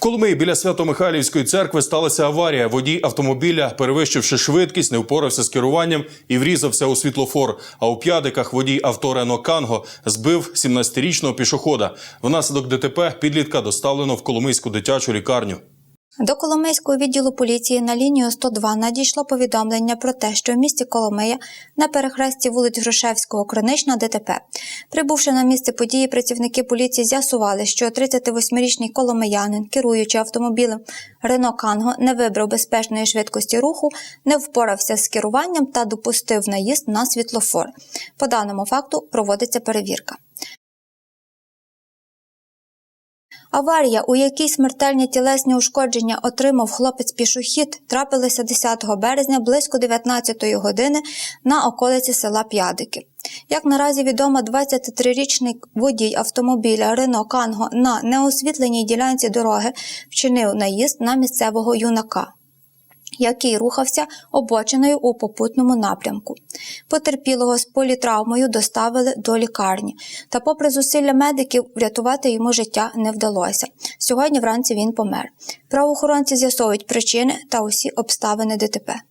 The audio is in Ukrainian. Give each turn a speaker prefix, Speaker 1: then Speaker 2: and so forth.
Speaker 1: Коломиї біля Свято-Михайлівської церкви сталася аварія. Водій автомобіля, перевищивши швидкість, не впорався з керуванням і врізався у світлофор. А у п'ядиках водій авто Рено Канго збив 17-річного пішохода. Внаслідок ДТП підлітка доставлено в Коломийську дитячу лікарню.
Speaker 2: До Коломийського відділу поліції на лінію 102 надійшло повідомлення про те, що в місті Коломия на перехресті вулиць Грушевського Кронична ДТП. Прибувши на місце події, працівники поліції з'ясували, що 38-річний коломиянин, керуючи автомобілем Рено Канго, не вибрав безпечної швидкості руху, не впорався з керуванням та допустив наїзд на світлофор. По даному факту проводиться перевірка. Аварія, у якій смертельні тілесні ушкодження отримав хлопець-пішохід, трапилася 10 березня близько 19 години на околиці села П'ядики. Як наразі відомо, 23-річний водій автомобіля Рено Канго на неосвітленій ділянці дороги вчинив наїзд на місцевого юнака який рухався обочиною у попутному напрямку. Потерпілого з політравмою доставили до лікарні, та, попри зусилля медиків, врятувати йому життя не вдалося. Сьогодні вранці він помер. Правоохоронці з'ясовують причини та усі обставини ДТП.